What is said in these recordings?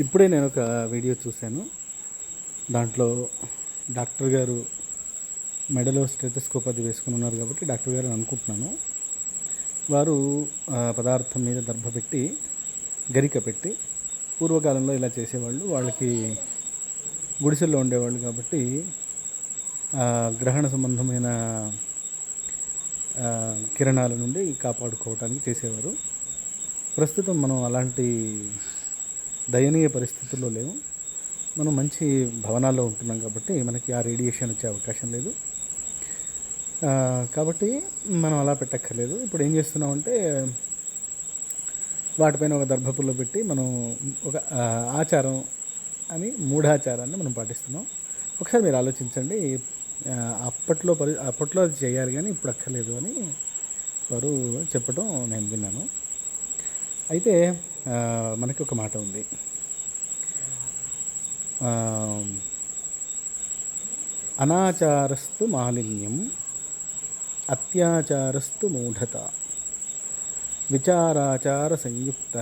ఇప్పుడే నేను ఒక వీడియో చూశాను. దాంట్లో డాక్టర్ గారు మెడలో స్టెథోస్కోప్ అది వేసుకుని ఉన్నారు కాబట్టి డాక్టర్ గారు అనుకుంటున్నాను. వారు పదార్థం మీద దర్భ పెట్టి గరిక పెట్టి పూర్వకాలంలో ఇలా చేసేవాళ్ళు. వాళ్ళకి గుడిసెల్లో ఉండేవాళ్ళు కాబట్టి గ్రహణ సంబంధమైన కిరణాల నుండి కాపాడుకోవటానికి చేసేవారు. ప్రస్తుతం మనం అలాంటి దయనీయ పరిస్థితుల్లో లేవు. మనం మంచి భవనాల్లో ఉంటున్నాం కాబట్టి మనకి ఆ రేడియేషన్ వచ్చే అవకాశం లేదు. కాబట్టి మనం అలా పెట్టక్కర్లేదు. ఇప్పుడు ఏం చేస్తున్నామంటే వాటిపైన ఒక దర్భపుల్లో పెట్టి మనం ఒక ఆచారం అని మూఢాచారాన్ని మనం పాటిస్తున్నాం. ఒకసారి మీరు ఆలోచించండి అప్పట్లో పరి అప్పట్లో అది చేయాలి కానీ ఇప్పుడు అక్కర్లేదు అని వారు చెప్పడం నేను విన్నాను. అయితే మనకి ఒక మాట ఉంది. అనాచారస్తు మాలిన్యం అత్యాచారస్తు మూఢత విచారాచార సంయుక్త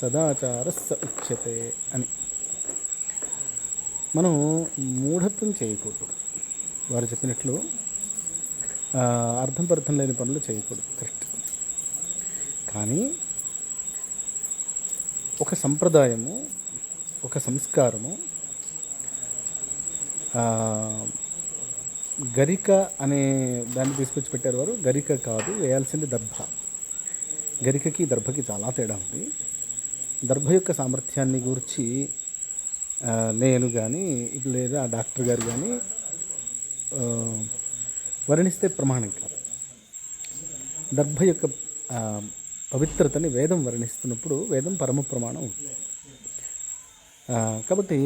సదాచార స ఉచ్యతే అని. మనం మూఢత్వం చేయకూడదు. వారు చెప్పినట్లు అర్థం పర్థం లేని పనులు చేయకూడదు. కరెక్ట్. కానీ ఒక సంప్రదాయము ఒక సంస్కారము గరిక అనే దాన్ని తీసుకొచ్చి పెట్టారు వారు. గరిక కాదు వేయాల్సింది దర్భ. గరికకి దర్భకి చాలా తేడా ఉంది. దర్భ యొక్క సామర్థ్యాన్ని గురించి నేను కానీ లేదా డాక్టర్ గారు కానీ వర్ణిస్తే ప్రమాణం కాదు. దర్భ యొక్క పవిత్రతని వేదం వర్ణిస్తున్నప్పుడు వేదం పరమ ప్రమాణం ఉంటుంది కాబట్టి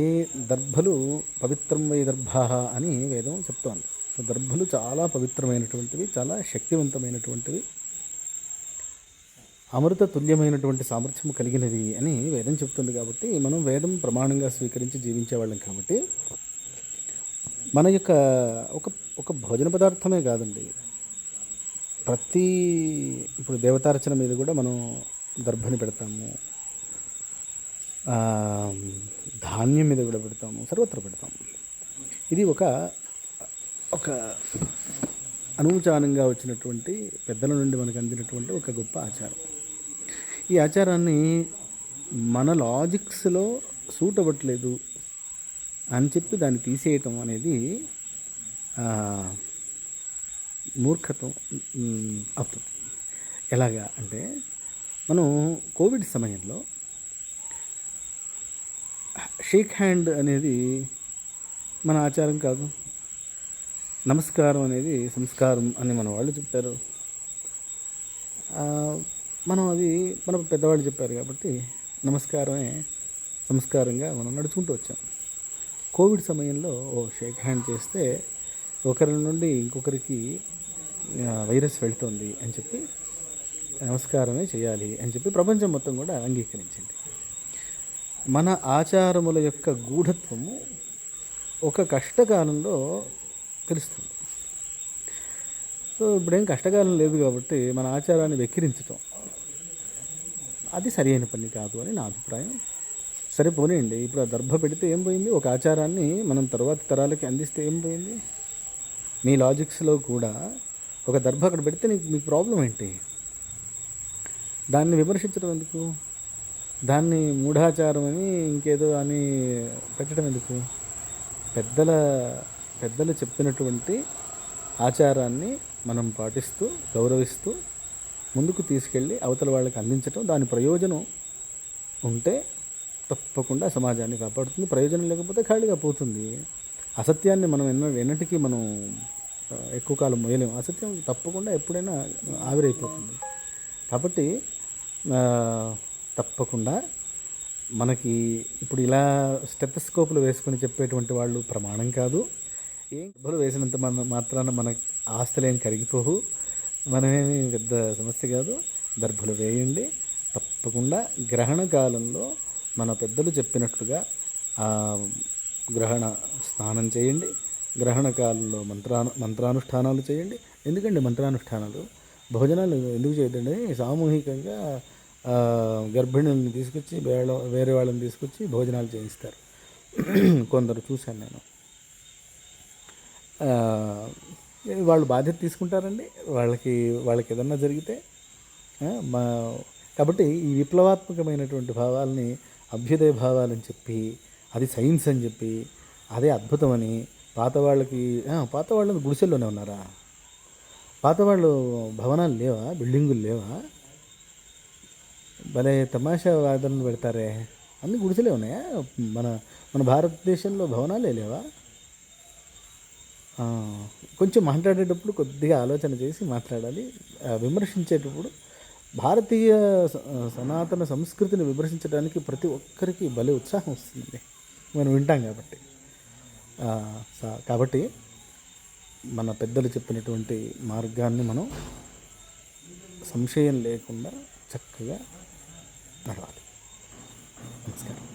దర్భలు పవిత్రం వై దర్భా అని వేదం చెప్తోంది. సో దర్భలు చాలా పవిత్రమైనటువంటివి చాలా శక్తివంతమైనటువంటివి అమృత తుల్యమైనటువంటి సామర్థ్యం కలిగినవి అని వేదం చెప్తుంది కాబట్టి మనం వేదం ప్రమాణంగా స్వీకరించి జీవించేవాళ్ళం కాబట్టి మన యొక్క ఒక ఒక భోజన పదార్థమే కాదండి. ప్రతి ఇప్పుడు దేవతార్చన మీద కూడా మనం దర్భని పెడతాము. ధాన్యం మీద కూడా పెడతాము సర్వత్ర పెడతాము. ఇది ఒక ఒక అనుచానంగా వచ్చినటువంటి పెద్దల నుండి మనకు అందినటువంటి ఒక గొప్ప ఆచారం. ఈ ఆచారాన్ని మన లాజిక్స్లో సూట్ అవ్వట్లేదు అని చెప్పి దాన్ని తీసేయటం అనేది మూర్ఖత్వం అవుతుంది. ఎలాగా అంటే మనం కోవిడ్ సమయంలో షేక్ హ్యాండ్ అనేది మన ఆచారం కాదు. నమస్కారం అనేది సంస్కారం అని మన వాళ్ళు చెప్పారు. మనం అది మన పెద్దవాళ్ళు చెప్పారు కాబట్టి నమస్కారమే సంస్కారంగా మనం నడుచుకుంటూ వచ్చాం. కోవిడ్ సమయంలో ఓ షేక్ హ్యాండ్ చేస్తే ఒకరి నుండి ఇంకొకరికి వైరస్ వెళ్తుంది అని చెప్పి నమస్కారమే చేయాలి అని చెప్పి ప్రపంచం మొత్తం కూడా అంగీకరించింది. మన ఆచారముల యొక్క గూఢత్వము ఒక కష్టకాలంలో తెలుస్తుంది. సో ఇప్పుడేం కష్టకాలం లేదు కాబట్టి మన ఆచారాన్ని వెక్కిరించటం అది సరైన పని కాదు అని నా అభిప్రాయం. సరే పోనీయండి ఇప్పుడు ఆ దర్భ పెడితే ఏం పోయింది? ఒక ఆచారాన్ని మనం తర్వాత తరాలకి అందిస్తే ఏం పోయింది? మీ లాజిక్స్లో కూడా ఒక దర్భ అక్కడ పెడితే నీకు మీకు ప్రాబ్లం ఏంటి? దాన్ని విమర్శించడం ఎందుకు? దాన్ని మూఢాచారం అని ఇంకేదో అని పెట్టడం ఎందుకు? పెద్దల పెద్దలు చెప్పినటువంటి ఆచారాన్ని మనం పాటిస్తూ గౌరవిస్తూ ముందుకు తీసుకెళ్ళి అవతల వాళ్ళకి అందించటం దాని ప్రయోజనం ఉంటే తప్పకుండా సమాజాన్ని కాపాడుతుంది. ప్రయోజనం లేకపోతే ఖాళీగా పోతుంది. అసత్యాన్ని మనం ఎన్న ఎన్నటికీ మనం ఎక్కువ కాలం మోయలేము అసత్యం తప్పకుండా ఎప్పుడైనా ఆవిరైపోతుంది. కాబట్టి తప్పకుండా మనకి ఇప్పుడు ఇలా స్టెథస్కోప్లు వేసుకొని చెప్పేటువంటి వాళ్ళు ప్రమాణం కాదు. ఏం డబ్బులు వేసినంత మన మాత్రాన మన ఆస్తులేం కరిగిపోవు. మనమేమి పెద్ద సమస్య కాదు. దర్భలు వేయండి. తప్పకుండా గ్రహణ కాలంలో మన పెద్దలు చెప్పినట్లుగా గ్రహణ స్నానం చేయండి. గ్రహణ కాలంలో మంత్రాను మంత్రానుష్ఠానాలు చేయండి. ఎందుకండి మంత్రానుష్ఠానాలు? భోజనాలు ఎందుకు చేయదండి సామూహికంగా ఆ, గర్భిణుల్ని తీసుకొచ్చి వేరే వేరే వాళ్ళని తీసుకొచ్చి భోజనాలు చేయిస్తారు. కొందరు చూశాను నేను. వాళ్ళు బాధ్యత తీసుకుంటారండి. వాళ్ళకి వాళ్ళకి ఏదన్నా జరిగితే మా కాబట్టి ఈ విప్లవాత్మకమైనటువంటి భావాల్ని అభ్యుదయ భావాలని చెప్పి అది సైన్స్ అని చెప్పి అదే అద్భుతమని పాత వాళ్ళకి పాత వాళ్ళు గుడిసెల్లోనే ఉన్నారా? పాత వాళ్ళు భవనాలు లేవా? బిల్డింగులు లేవా? భలే తమాషా వాదనలు పెడతారే. అన్ని గుడిసెలే ఉన్నాయా? మన మన భారతదేశంలో భవనాలే లేవా? కొంచెం మాట్లాడేటప్పుడు కొద్దిగా ఆలోచన చేసి మాట్లాడాలి. విమర్శించేటప్పుడు భారతీయ సనాతన సంస్కృతిని విమర్శించడానికి ప్రతి ఒక్కరికి భలే ఉత్సాహం వస్తుంది మనం వింటాం కాబట్టి. కాబట్టి మన పెద్దలు చెప్పినటువంటి మార్గాన్ని మనం సంశయం లేకుండా చక్కగా నడవాలి. నమస్కారం.